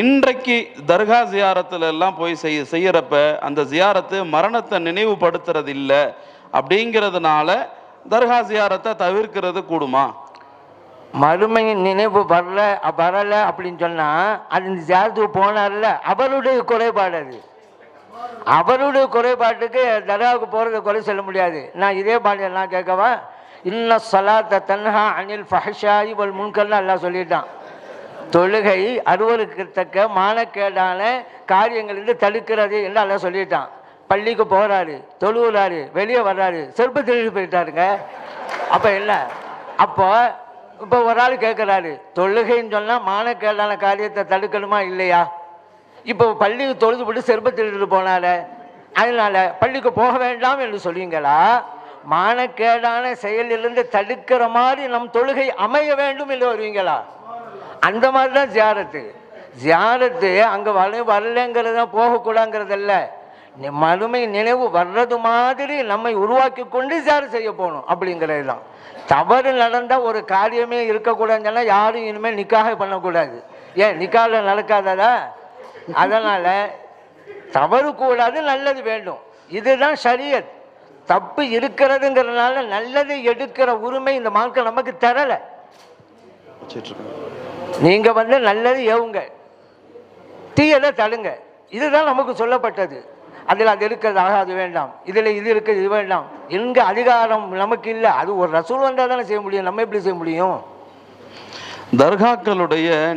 இன்றைக்கு தர்கா ஜியாரத்துல எல்லாம் போய் செய்ய செய்யறப்ப அந்த ஜியாரத்து மரணத்தை நினைவுபடுத்துறது இல்லை அப்படிங்கிறதுனால தர்கா ஜியாரத்தை தவிர்க்கிறது கூடுமா? மறுமையின் நினைவு வரல வரல அப்படின்னு சொன்னா அது இந்த ஜாதத்துக்கு போனார்ல அவருடைய குறைபாடு அது. அவருடைய குறைபாட்டுக்கு தர்காவுக்கு போகிறத குறை சொல்ல முடியாது. நான் இதே பாடல நான் கேட்கவா? இன்ன சலாத்த தன்ஹா அனில் ஃபஹஷாயி வல் முன்கர்னு எல்லாம் சொல்லிட்டான். தொழுகை அறுவருக்கத்தக்க மானக்கேடான காரியங்களிலிருந்து தடுக்கிறது என்று எல்லாம் சொல்லிட்டான். பள்ளிக்கு போகிறாரு தொழுகிறாரு வெளியே வர்றாரு செருப்பு திருடி போயிட்டாருங்க. அப்போ என்ன? அப்போ இப்போ ஒரு ஆள் கேட்குறாரு தொழுகைன்னு சொன்னால் மானக்கேடான காரியத்தை தடுக்கணுமா இல்லையா? இப்போ பள்ளிக்கு தொழுது போட்டு செருப்பு திருடிட்டு போனால அதனால பள்ளிக்கு போக வேண்டாம் என்று சொல்லுவீங்களா மானக்கேடான செயலிலிருந்து தடுக்கிற மாதிரி நம் தொழுகை அமைய வேண்டும் என்று வருவீங்களா? அந்த மாதிரி தான் ஜியாரத்து. ஜியாரத்து அங்கே வர வரலங்கிறது தான் போகக்கூடாங்கிறதல்ல. மறுமை நினைவு வர்றது மாதிரி நம்மை உருவாக்கி கொண்டு ஜியாரத் செய்ய போகணும் அப்படிங்கிறது தான் தவறு நடந்தால் ஒரு காரியமே இருக்கக்கூடாதுன்னு சொன்னால் யாரும் இனிமேல் நிக்காக பண்ணக்கூடாது. ஏன் நிக்காவில் நடக்காததா? அதனால் தவறு கூடாது நல்லது வேண்டும். இதுதான் சரியத் தப்பு இருக்கிறதுங்கிறதுனால நல்லதை எடுக்கிற உரிமை இந்த மார்க்கம் நமக்கு தரலை. வச்சிட்டு இருக்கேன். நீங்க வந்து நல்லது ஏவுங்க. தீயதை தடுங்க. இதுதான் நமக்கு சொல்லப்பட்டது. அதில் அது இருக்கிறது ஆக அது வேண்டாம். இதில் இது இருக்குது இது வேண்டாம். எங்க அதிகாரம் நமக்கு இல்லை. அது ஒரு ரசூல் வந்தால் தானே செய்ய முடியும். நம்ம எப்படி செய்ய முடியும்? தர்காக்களுடைய